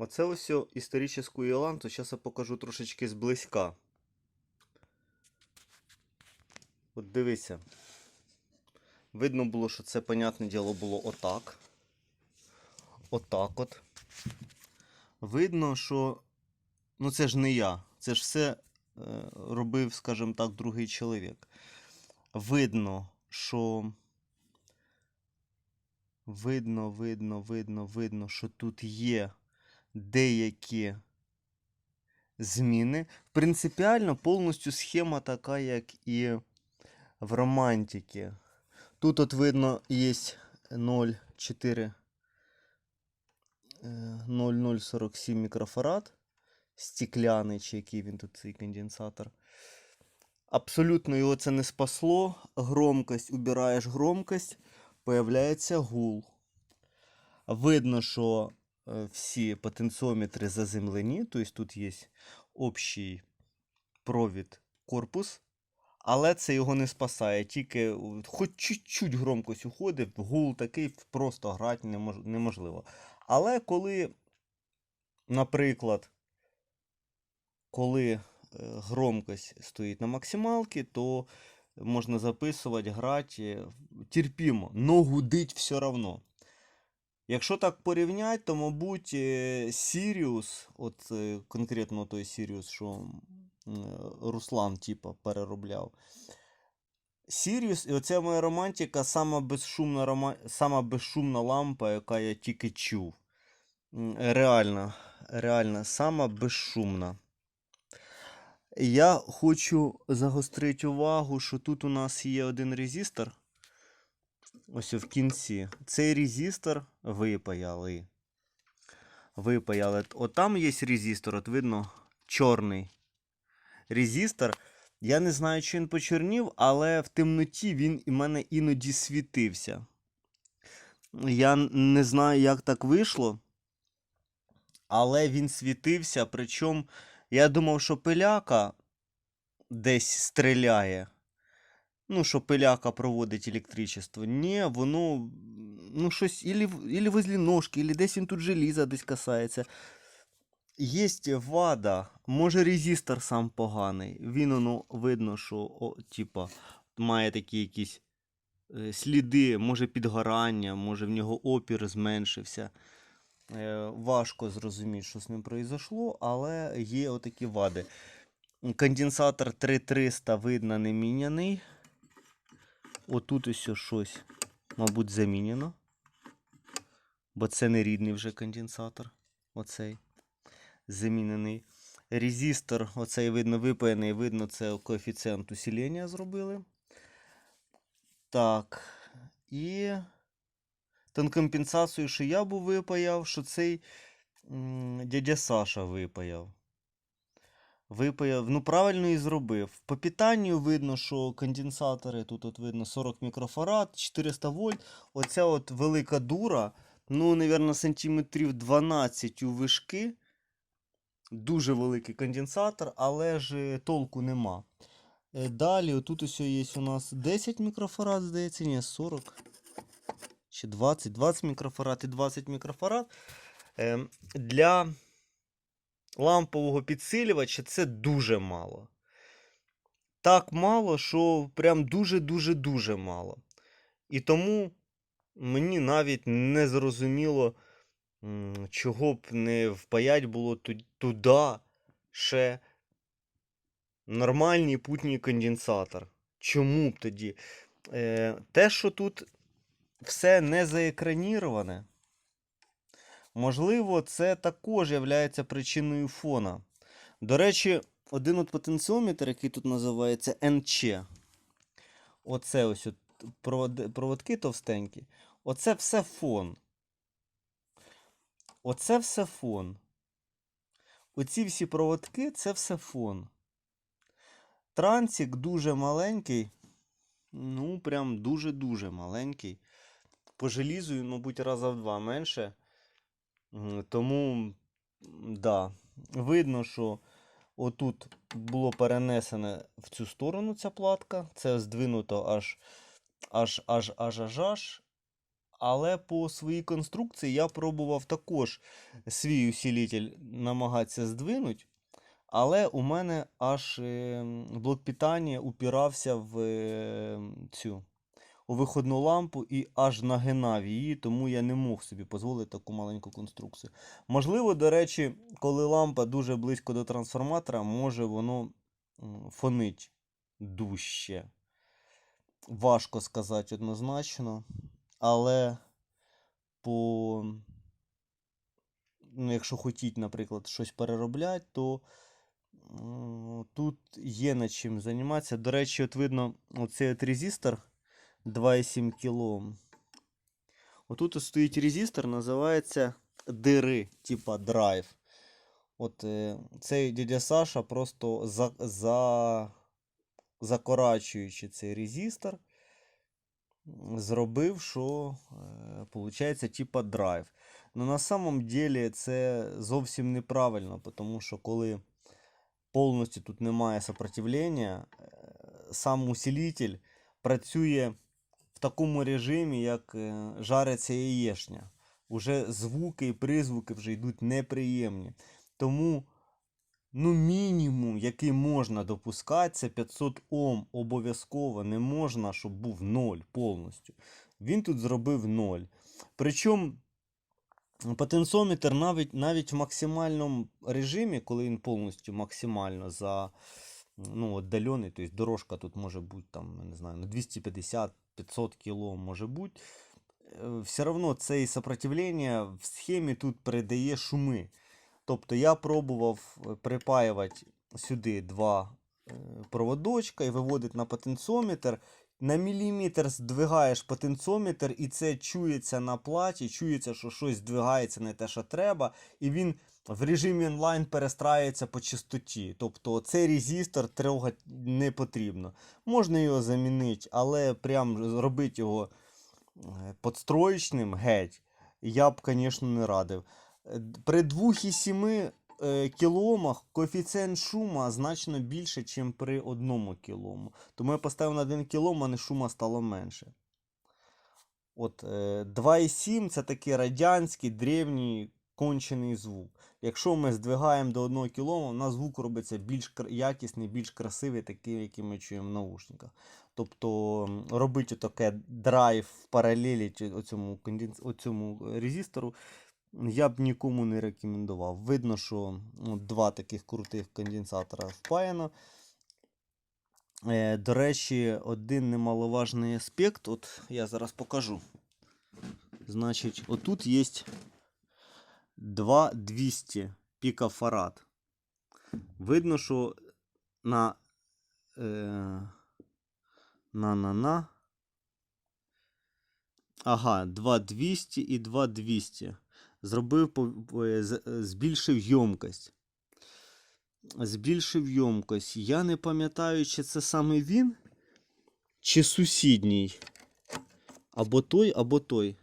Оце ось історичну Єланту. Зараз я покажу трошечки зблизька. От дивися. Видно було, що це, понятне діло, було отак. Отак от. Видно, що. Ну, це ж не я. Це ж все е, робив, скажімо так, другий чоловік. Видно, що. Видно, видно, видно, видно, що тут є деякі зміни. Принципіально повністю схема така, як і в романтиці. Тут от видно є 0,4 е, 0,047 мікрофарад. Стекляний, чи який він тут цей конденсатор. Абсолютно його це не спасло. Громкость, убираєш громкость, появляється гул. Видно, що е, всі потенціометри заземлені, тобто тут є общий провід корпус, але це його не спасає. Тільки хоч чуть-чуть громкость уходить, гул такий просто грати немож- неможливо. Але коли, наприклад, коли е, громкость стоїть на максималці, то можна записувати, грати терпімо, но гудить все одно. Якщо так порівняти, то, мабуть, е, Sirius, от е, конкретно той Sirius, що е, Руслан, типа, переробляв. Sirius, і оця моя романтика, сама безшумна, рома... сама безшумна лампа, яка я тільки чув. М, Реально, реально, сама безшумна. Я хочу загострити увагу, що тут у нас є один резистор. Ось в кінці. Цей резистор випаяли. Випаяли. От там є резистор, от видно, чорний резистор. Я не знаю, чи він почорнів, але в темноті він і мене іноді світився. Я не знаю, як так вийшло. Але він світився. Причому я думав, що пиляка десь стріляє. Ну, що пиляка проводить електричество. Ні, воно, ну, щось, ілі, ілі возле ножки, ілі десь він тут желіза десь касається. Єсть вада, може резистор сам поганий. Він воно видно, що о, типа, має такі якісь е, сліди, може підгорання, може в нього опір зменшився. Е, важко зрозуміти, що з ним произошло, але є отакі вади. Конденсатор 3300 видно не міняний. Отут ось щось, мабуть, замінено. Бо це не рідний вже конденсатор. Оцей замінений. Резистор, оцей видно випаяний, видно, це коефіцієнт усилення зробили. Так. І тонкомпенсацію, що я був випаяв, що цей дядя Саша випаяв. Випаяв, ну правильно і зробив. По питанню видно, що конденсатори, тут от видно 40 мікрофарад, 400 вольт. Оця от велика дура, ну, мабуть, сантиметрів 12 у вишки. Дуже великий конденсатор, але ж е, толку нема. Е, Далі, тут ось є у нас 10 мікрофарад, здається, ні, 40 чи 20, 20 мікрофарад і 20 мікрофарад. Ем, Для лампового підсилювача це дуже мало. Так мало, що прям дуже-дуже-дуже мало. І тому мені навіть не зрозуміло, чого б не впаять було туди ще нормальний путній конденсатор. Чому б тоді? Е, те, що тут все не заекраніроване, можливо, це також є причиною фона. До речі, один от потенціометр, який тут називається НЧ. Оце ось от проводки товстенькі. Оце все фон. Оце все фон. Оці всі проводки це все фон. Трансік дуже маленький. Ну, прям дуже-дуже маленький. По желізу, мабуть, раза в два менше. Тому, да, видно, що отут було перенесене в цю сторону ця платка. Це здвинуто аж аж аж аж аж аж. Але по своїй конструкції я пробував також свій усилитель намагатися здвинути. Але у мене аж е, блок питання упирався в е, цю у виходну лампу і аж нагинав її, тому я не мог собі дозволити таку маленьку конструкцію. Можливо, до речі, коли лампа дуже близько до трансформатора, може воно фонить дужче. Важко сказати однозначно, але по, ну, якщо хотіть, наприклад, щось переробляти, то тут є над чим займатися. До речі, от видно, оцей от резистор 2,7 кОм. Отут ось стоїть резистор, називається дири, типа драйв. От е, цей дядя Саша просто за, за, закорачуючи цей резистор, зробив, що виходить, типа драйв. Ну на самом деле це зовсім неправильно, тому що коли повністю тут немає сопротивлення, е, сам усилитель працює в такому режимі, як е, жариться яєшня. Уже звуки і призвуки вже йдуть неприємні. Тому, ну, мінімум, який можна допускати, це 500 Ом обов'язково не можна, щоб був 0 повністю. Він тут зробив 0. Причому потенціометр навіть, навіть в максимальному режимі, коли він повністю максимально за ну, отдалений, тобто дорожка тут може бути там, не знаю, на 250-500 кг може бути. е, Все одно це і сопротивлення в схемі тут передає шуми. Тобто я пробував е, припаювати сюди два е, проводочка і виводити на потенціометр. На міліметр здвигаєш потенціометр, і це чується на платі, чується, що щось здвигається не те, що треба, і він в режимі онлайн перестраюється по частоті. Тобто цей резистор трогати не потрібно. Можна його замінити, але прям робити його е, подстроєчним геть, я б, звісно, не радив. Е, При 2,7 е, кіломах коефіцієнт шума значно більше, ніж при 1 кілому. Тому я поставив на 1 кілом, а не шума стало менше. От е, 2,7 це такий радянський древній кончений звук. Якщо ми здвигаємо до 1 кілома, у нас звук робиться більш якісний, більш красивий, такий, який ми чуємо в наушниках. Тобто робити таке драйв в паралелі оцьому, оцьому е, резистору я б нікому не рекомендував. Видно, що ну, два таких крутих конденсатора впаяно. Е, до речі, один немаловажний аспект, от я зараз покажу. Значить, отут є 2200 пікофарад. Видно, що на е, на на на. Ага, 2200 і 2200. Зробив, е, е, збільшив ємкость. Збільшив ємкость. Я не пам'ятаю, чи це саме він, чи сусідній. Або той, або той.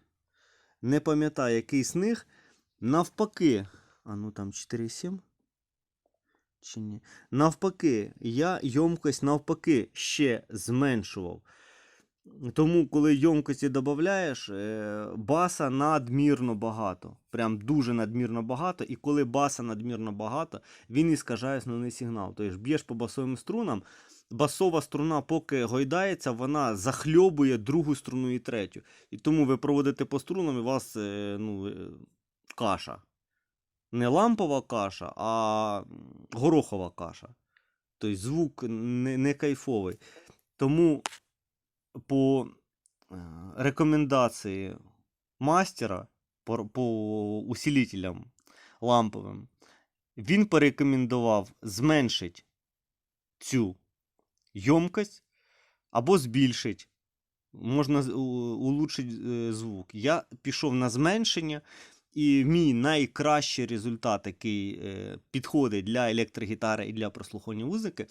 Не пам'ятаю, який з них. Навпаки. А ну там 4,7. Чи ні? Навпаки, я ємкость навпаки ще зменшував. Тому, коли ємкості додаєш, баса надмірно багато. Прям дуже надмірно багато. І коли баса надмірно багато, він іскажає основний сигнал. Тобто б'єш по басовим струнам, басова струна, поки гойдається, вона захльобує другу струну і третю. І тому ви проводите по струнам, і у вас е, ну, е, каша. Не лампова каша, а горохова каша. Тобто звук не, не кайфовий. Тому по рекомендації мастера по, по усилителям ламповим, він порекомендував зменшити цю ємкость або збільшити. Можна улучшити е, звук. Я пішов на зменшення, і мій найкращий результат, який е, підходить для електрогітари і для прослуховування музики,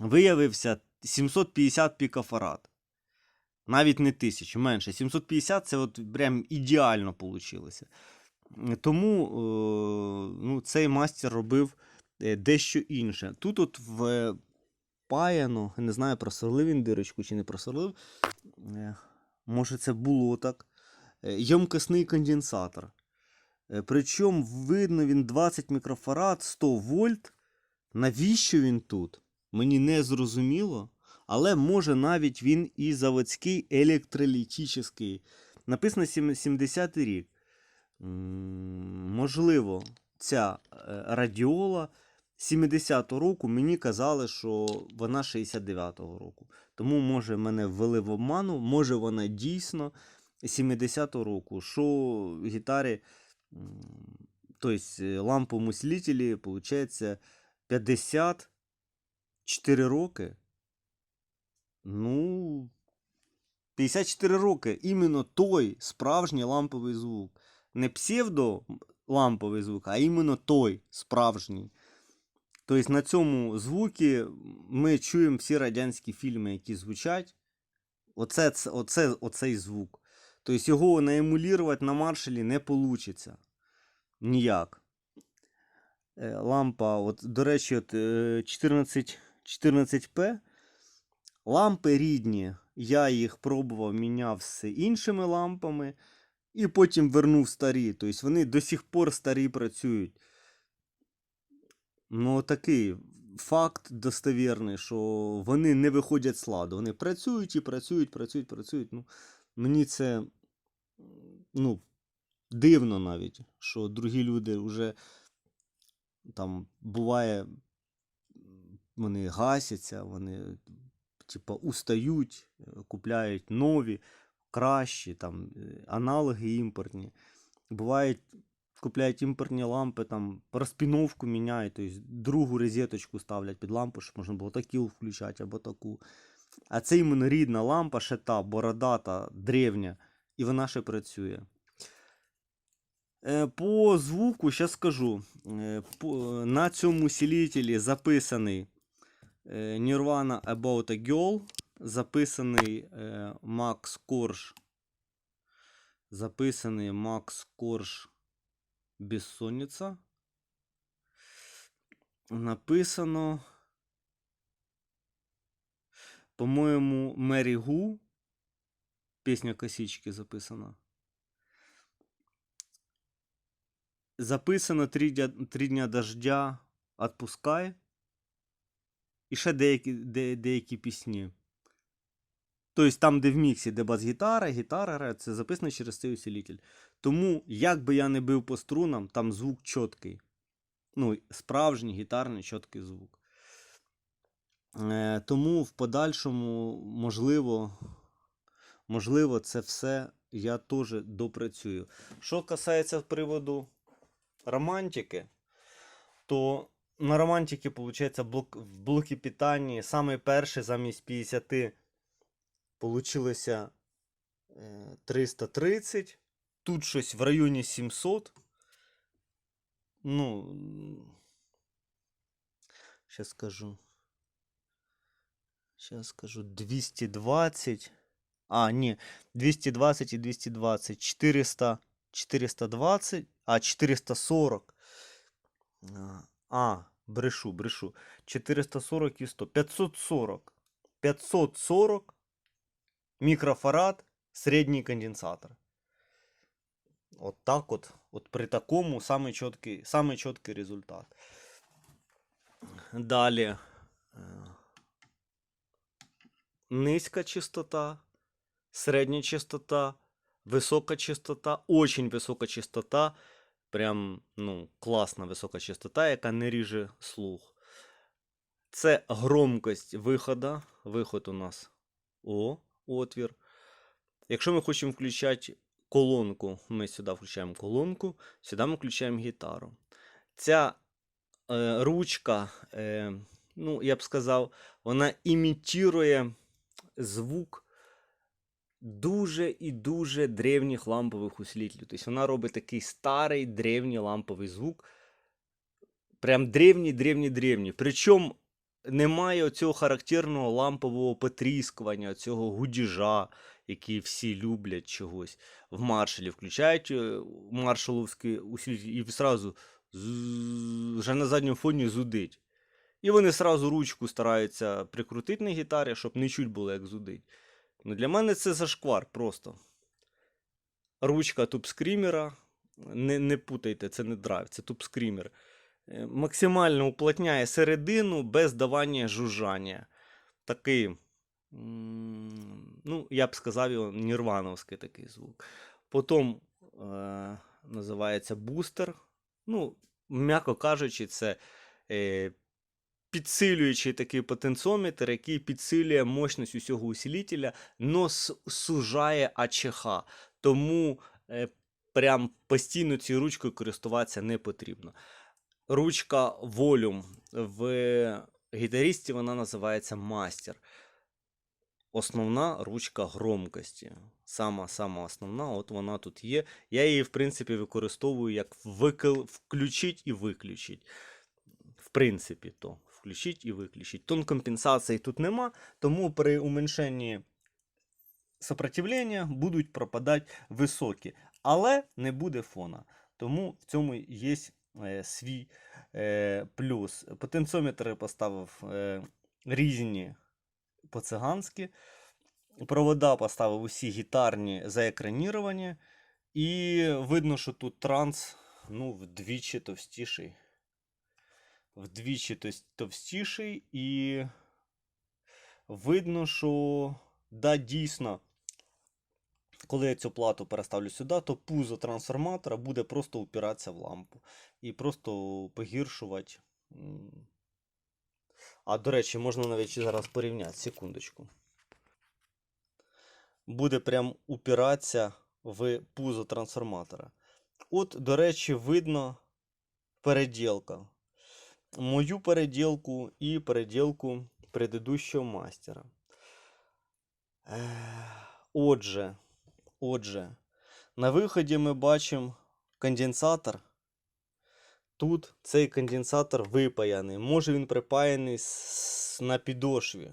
виявився 750 пікофарад. Навіть не 1000, менше. 750 це от прям ідеально вийшло. Тому е, ну, цей мастер робив е, дещо інше. Тут от впаяно, не знаю, просверлив він дирочку чи не просверлив. Е, Може, це було так. ємкісний конденсатор. Причому видно він 20 мікрофарад, 100 вольт. Навіщо він тут? Мені не зрозуміло. Але може навіть він і заводський електролітичний. Написано сім- 70 рік. Можливо, ця е, радіола 70-го року мені казали, що вона 69-го року. Тому, може, мене ввели в обману, може вона дійсно 70-го року, що гітарі, тобто ламповому усилителі, виходить, 54 роки. Ну, 54 роки. Іменно той справжній ламповий звук. Не псевдо ламповий звук, а іменно той справжній. Тобто на цьому звукі ми чуємо всі радянські фільми, які звучать. Оце, оце, оцей звук. Тобто його наемулювати на маршалі не вийде. Ніяк. Е, Лампа, от, до речі, от, е, 14, 14P. Лампи рідні. Я їх пробував, міняв з іншими лампами. І потім вернув старі. Тобто вони до сих пор старі працюють. Ну, такий факт достовірний, що вони не виходять з ладу. Вони працюють і працюють, працюють, працюють. Ну, мені це ну, дивно навіть, що другі люди вже там буває, вони гасяться, вони типа устають, е, купляють нові, кращі, там, е, аналоги імпортні. Бувають, купляють імпортні лампи, там розпіновку міняють, тобто другу розеточку ставлять під лампу, щоб можна було таку включати або таку. А це іменно рідна лампа, ще та бородата, древня, і вона ще працює. Е, По звуку, зараз скажу. На цьому усилителі записаний Nirvana About a Girl, записаний е, Max Korsch, записаний Max Korsch Безсонниця. Написано, по-моєму, Мері Гу. Пісня косички записана. Записано три, дя- три дня дождя Отпускай. І ще деякі, де, деякі пісні. Тобто там, де в міксі, де бас-гітара, гітара грає, це записано через цей усилитель. Тому, як би я не бив по струнам, там звук чіткий. Ну, справжній гітарний чіткий звук. Е, тому в подальшому, можливо, можливо, це все я теж допрацюю. Що касається приводу романтики, то на романтики, виходить, блок, в блокі питання саме перший замість 50 получилося е, 330. Тут щось в районі 700. Ну, зараз скажу. Зараз скажу 220. А, ні, 220 і 220. 400, 420, а 440. А, А, брешу, брешу. 440 і 100. 540. 540 мікрофарад, середній конденсатор. От так от, от при такому самий чіткий, самий чіткий результат. Далі. е, Низька частота, середня частота, висока частота, очень висока частота. Прям, ну, класна висока частота, яка не ріже слух. Це громкость виходу. Виход у нас О, отвір. Якщо ми хочемо включати колонку, ми сюди включаємо колонку, сюди ми включаємо гітару. Ця е, ручка, е, ну, я б сказав, вона імітує звук дуже і дуже древніх лампових усилителів. Тобто вона робить такий старий древній ламповий звук. Прям древній, древній, древній. Причому немає оцього характерного лампового потріскування, цього гудіжа, який всі люблять чогось. В маршалі включають е, маршаловський усилитель і зразу вже на задньому фоні зудить. І вони сразу ручку стараються прикрутити на гітарі, щоб не чуть було, як зудить. Ну, для мене це зашквар просто. ручка тубскрімера. Не, не путайте, це не драйв, це тубскрімер. Е, Максимально уплотняє середину без давання жужжання. Такий, ну, я б сказав його, нірвановський такий звук. Потім е, називається бустер. Ну, м'яко кажучи, це е, підсилюючий такий потенціометр, який підсилює мощність усього усилителя, но сужає АЧХ. Тому е, прям постійно цією ручкою користуватися не потрібно. Ручка Volume в гітаристі вона називається Master. Основна ручка громкості. Сама сама основна, от вона тут є. Я її, в принципі, використовую як викл... включить і виключить. В принципі, то включить і виключить. Тон компенсації тут нема, тому при уменьшенні сопротивлення будуть пропадати високі, але не буде фона. Тому в цьому є е, свій е, плюс. Потенціометри поставив е, різні по-циганськи. Провода поставив усі гітарні заекраніровані. І видно, що тут транс ну, вдвічі товстіший. Вдвічі товстіший, і видно, що да, дійсно, коли я цю плату переставлю сюди, то пузо трансформатора буде просто упиратися в лампу. І просто погіршувати. А, до речі, можна навіть зараз порівняти, секундочку. Буде прям упиратися в пузо трансформатора. От, до речі, видно переділка. Мою переділку і переділку предыдущого мастера. Отже, отже, на виході ми бачимо конденсатор. Тут цей конденсатор випаяний. Може він припаяний на підошві.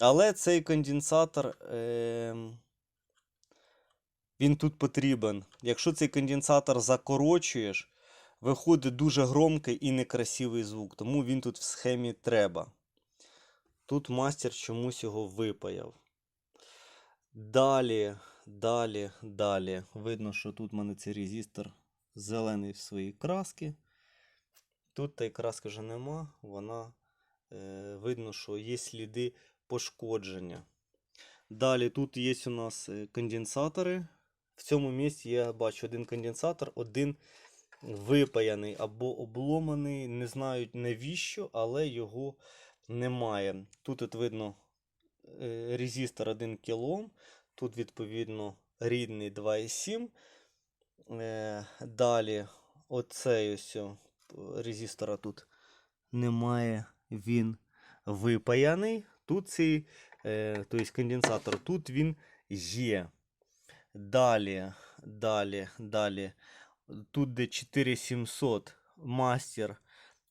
Але цей конденсатор. ем, він тут потрібен. Якщо цей конденсатор закорочуєш, виходить дуже громкий і некрасивий звук, тому він тут в схемі треба. Тут мастер чомусь його випаяв. Далі, далі, далі. Видно, що тут в мене цей резистор зелений в своїй краски. Тут та й краски вже нема. Вона е, видно, що є сліди пошкодження. Далі тут є у нас е, конденсатори. В цьому місці я бачу один конденсатор, один випаяний або обломаний. Не знаю навіщо, але його немає. Тут от видно е, резистор 1 кОм. Тут, відповідно, рідний 2,7. Е, Далі оцей ось резистора тут немає. Він випаяний. Тут цей тобто конденсатор, тут він є. Далі, далі, далі. Тут де 4700 мастер.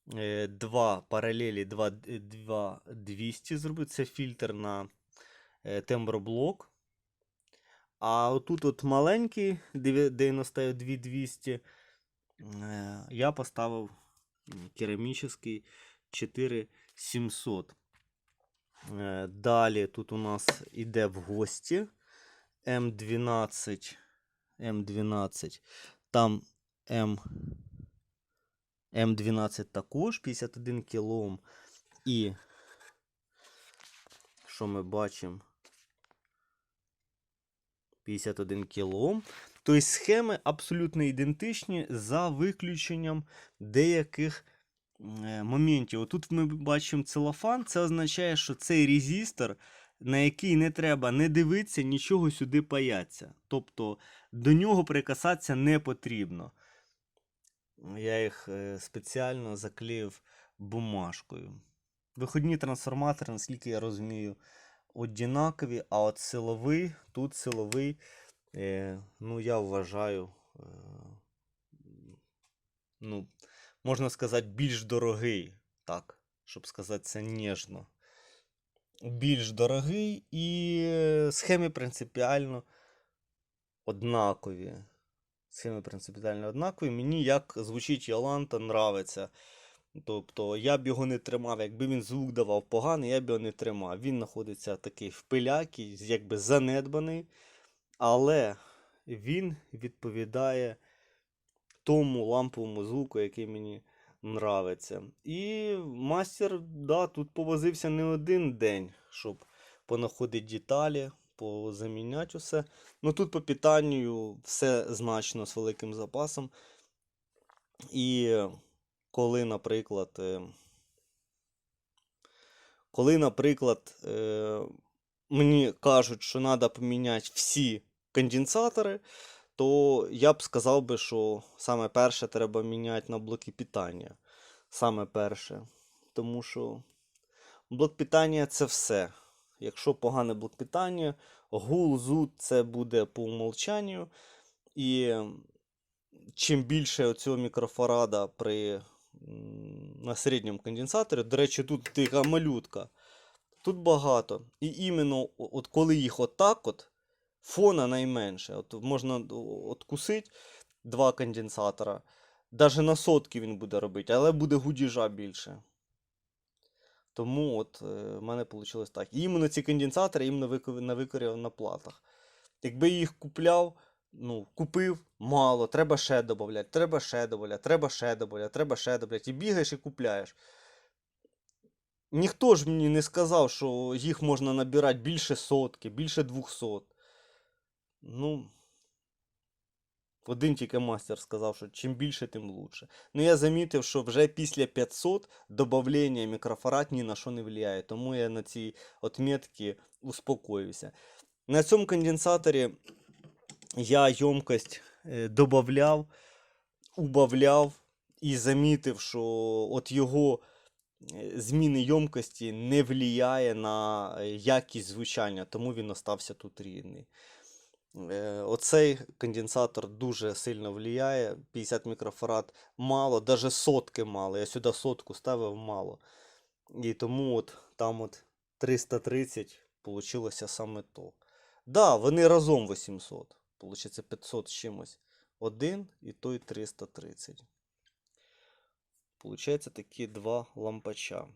2 паралелі 2, 2 200 зробив. Це фільтр на е, темброблок. А отут от маленький 92 200. е, Я поставив керамічний 4700. Е, Далі тут у нас іде в гості М12. М12. Там М. М12 також 51 кілом. І що ми бачимо? 51 кілом. Тобто схеми абсолютно ідентичні за виключенням деяких е, моментів. Отут ми бачимо целофан. Це означає, що цей резистор, на який не треба не дивитися, нічого сюди паяться. Тобто до нього прикасатися не потрібно. Я їх е, спеціально заклеїв бумажкою. Виходні трансформатори, наскільки я розумію, однакові, а от силовий, тут силовий, е, ну, я вважаю, е, ну, можна сказати, більш дорогий, так, щоб сказати це ніжно. Більш дорогий і схеми принципіально однакові. Схеми принципіально однакові. Мені як звучить Йоланта нравиться. Тобто я б його не тримав. Якби він звук давав поганий, я б його не тримав. Він знаходиться такий в пилякі, якби занедбаний. Але він відповідає тому ламповому звуку, який мені нравиться. І мастер, да, тут повозився не один день, щоб понаходити деталі, позаміняти усе. Ну тут по питанню все значно з великим запасом. І коли, наприклад, е, коли, наприклад, е, мені кажуть, що треба поміняти всі конденсатори, то я б сказав би, що саме перше треба міняти на блоки питання. Саме перше. Тому що блок питання це все. Якщо погане блок питання, гул, зуд це буде по умолчанню. І чим більше цього мікрофарада при, на середньому конденсаторі, до речі, тут така малютка. Тут багато. І іменно от коли їх отак от, фона найменше. От можна откусити два конденсатора. Даже на сотки він буде робити, але буде гудіжа більше. Тому от е, в мене вийшло так. Іменно ці конденсатори іменно вико- навикорював на платах. Якби я їх купляв, ну, купив мало, треба ще додати, треба ще додати, треба ще додати, треба ще додати. І бігаєш і купляєш. Ніхто ж мені не сказав, що їх можна набирати більше сотки, більше 200. Ну, один тільки мастер сказав, що чим більше, тим лучше. Ну я замітив, що вже після 500 додавлення мікрофарад ні на що не впливає, тому я на цій отметці успокоюся. На цьому конденсаторі я ємкость е, додавав, убавляв і замітив, що от його е, зміни ємкості не впливає на е, якість звучання, тому він остався тут рідний. Е, Оцей конденсатор дуже сильно впливає. 50 мікрофарад мало, навіть сотки мало. Я сюди сотку ставив мало. І тому от там от 330 получилося саме то. Да, вони разом 800. Получиться 500 з чимось. Один і той 330. Получається такі два лампача.